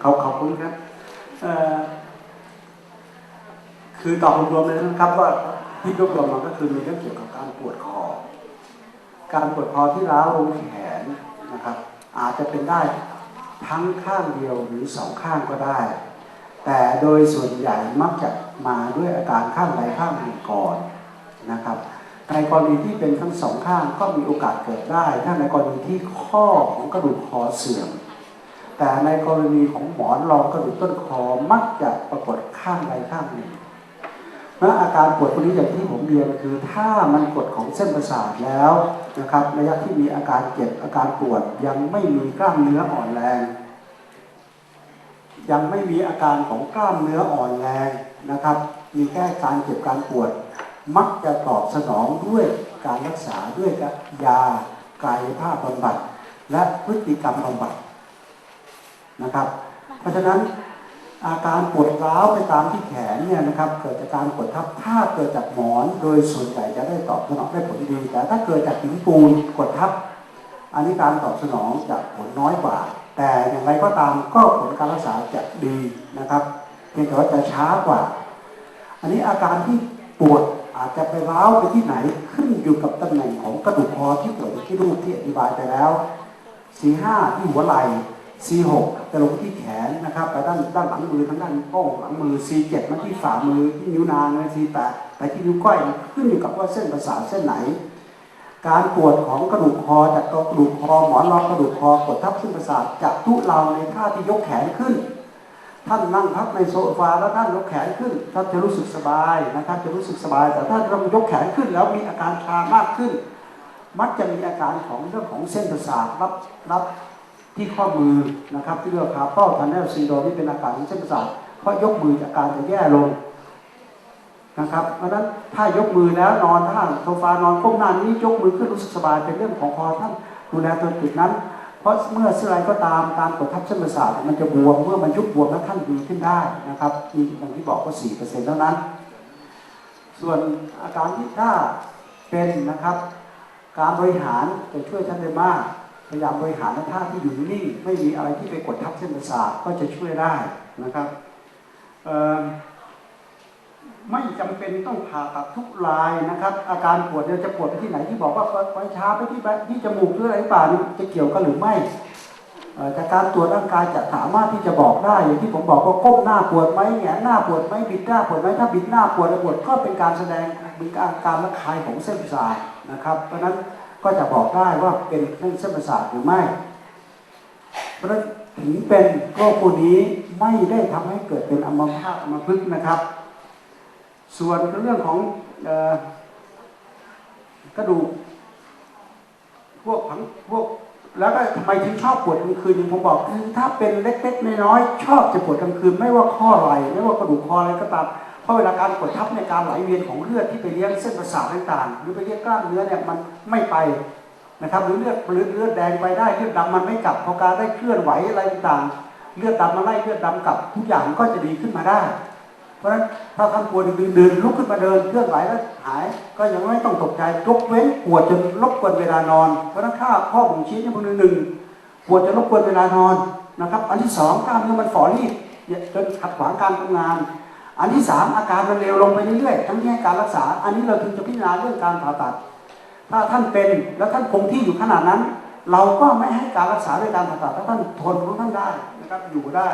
เขาขอบคุณครับเอ่อคือตอบรวมๆเลยนะครับว่าที่รวบรวมมาก็คือมีเรื่องเกี่ยวกับการปวดคอ การปวดคอที่ร้าวลงแขนนะครับ อาจจะเป็นได้ทั้งข้างเดียวหรือสองข้างก็ได้ แต่โดยส่วนใหญ่มักจะมาด้วยอาการข้างใดข้างหนึ่งก่อนนะครับในกรณีที่เป็นทั้งสองข้างก็มีโอกาสเกิดได้ ถ้าในกรณีที่ข้อของกระดูกคอเสื่อม แต่ในกรณีของหมอนรองกระดูกต้นคอมักจะปรากฏข้างใดข้างหนึ่งเพราะอาการปวดพวกนี้อย่างที่ผมเรียนคือ ถ้ามันกดของเส้นประสาทแล้วนะครับ ระยะที่มีอาการเจ็บอาการปวดยังไม่มีกล้ามเนื้ออ่อนแรง ยังไม่มีอาการของกล้ามเนื้ออ่อนแรงนะครับ มีแค่การเจ็บการปวด มักจะตอบสนองด้วยการรักษาด้วยยากายภาพบำบัด และพฤติกรรมบำบัด นะครับ เพราะฉะนั้นอาการปวดร้าวไปตามที่แขนเนี่ยนะครับเกิดจากการกดทับถ้าเกิดจากหมอนโดยส่วนใหญ่จะได้ตอบสนองได้ผลดีแต่ถ้าเกิดจากหินปูนกดทับ อันนี้การตอบสนองจะผลน้อยกว่า แต่อย่างไรก็ตามก็ผลการรักษาจะดีนะครับเพียงแต่ว่าจะช้ากว่า อันนี้อาการที่ปวดอาจจะไปร้าวไปที่ไหนขึ้นอยู่กับตำแหน่งของกระดูกคอที่ปวดที่รูปที่อธิบายไปแล้ว C5 ที่หัวไหล่ C6 จะลงที่แขนนะครับไปด้านด้านหลังมือทางด้านโป้งหลังมือ C7 มาที่ฝ่ามือที่นิ้วนางนะ C8 ไปที่นิ้วก้อยขึ้นอยู่กับว่าเส้นประสาทเส้นไหน การปวดของกระดูกคอจากกระดูกคอหมอนรองกระดูกคอกดทับเส้นประสาทจะทุเลาในท่าที่ยกแขนขึ้น ท่านนั่งพักในโซฟาแล้วท่านยกแขนขึ้นท่านจะรู้สึกสบายนะครับ จะรู้สึกสบาย แต่ถ้าเรายกแขนขึ้นแล้วมีอาการชามากขึ้น มักจะมีอาการของเรื่องของเส้นประสาทรับรับ ที่ข้อมือนะครับที่เรียกว่าคาร์ปอลทันเนลซินโดรมที่เป็นอาการของเส้นประสาทเพราะยกมืออากการจะแย่ลงนะครับเพราะนั้นถ้ายกมือแล้วนอนท่าโซฟานอนก้มหน้านี้ยกมือขึ้นรู้สึกสบายเป็นเรื่องของคอท่านดูแลตัวจุดนั้น เพราะเมื่อเสื่อไรก็ตามการกดทับเส้นประสาทมันจะบวมเมื่อมันยุบบวมแล้วท่านดีขึ้นได้นะครับมีอย่างที่บอกว่า4%เท่านั้น ส่วนอาการที่ถ้าเป็นนะครับ การบริหารจะช่วยท่านได้มาก พยายามบริหารท่าที่อยู่นิ่งไม่มีอะไรที่ไปกดทับเส้นประสาทก็จะช่วยได้นะครับไม่จำเป็นต้องผ่าตัดทุกรายนะครับ อาการปวดเนี่ยจะปวดไปที่ไหนที่บอกว่าไปช้าไปที่ที่จมูกหรืออะไรป่านี่จะเกี่ยวกันหรือไม่เอ่อจากการตรวจร่างกายจะสามารถที่จะบอกได้ อย่างที่ผมบอกว่าก้มหน้าปวดไหมแหงนหน้าปวดไหมบิดหน้าปวดไหมถ้าบิดหน้าปวดปวดก็เป็นการแสดงเป็นการการระคายของเส้นประสาทนะครับ เพราะฉะนั้น ก็จะบอกได้ว่าเป็นเส้นประสาทหรือไม่ เพราะถึงเป็นโรคพวกนี้ไม่ได้ทำให้เกิดเป็นอัมพาตอัมพฤกษ์นะครับ ส่วนเรื่องของออกระดูกพวกผังพวกแล้วก็ทำไมถึงชอบปวดกลางคืนอย่างผมบอกคือถ้าเป็นเล็กๆน้อยๆชอบจะปวดกลางคืน ไม่ว่าข้อไหล่ไม่ว่ากระดูกคออะไรก็ตาม ราะเวลาการกดทับในการไหลเวียนของเลือดที่ไปเลี้ยงเส้นประสาทต่างๆ หรือไปเลี้ยงกล้ามเนื้อเนี่ยมันไม่ไปนะครับหรือเลือดหรือเลือดแดงไปได้เลือดดำมันไม่กลับพอการได้เคลื่อนไหวอะไรต่างๆ เลือดดำมาไล่เลือดดำกลับทุกอย่างก็จะดีขึ้นมาได้ เพราะฉะนั้นถ้าท่านปวดดึงเดินลุกขึ้นมาเดินเคลื่อนไหวแล้วหาย ก็ยังไม่ต้องตกใจยกเว้นปวดจนรบกวนเวลานอน เพราะฉะนั้นค่าข้อบ่งชี้ที่พวกหนึ่งปวดจนรบกวนเวลานอนนะครับ อันที่สองกล้ามเนื้อมันฝ่อรีบจนขัดขวางการทำงาน อันที่สามอาการมันเร็วลงไปเรื่อยๆทั้งที่ให้การรักษา อันนี้เราถึงจะพิจารณาเรื่องการผ่าตัด ถ้าท่านเป็นแล้วท่านคงที่อยู่ขนาดนั้น เราก็ไม่ให้การรักษาด้วยการผ่าตัดถ้าท่านทนของท่านได้นะครับอยู่ได้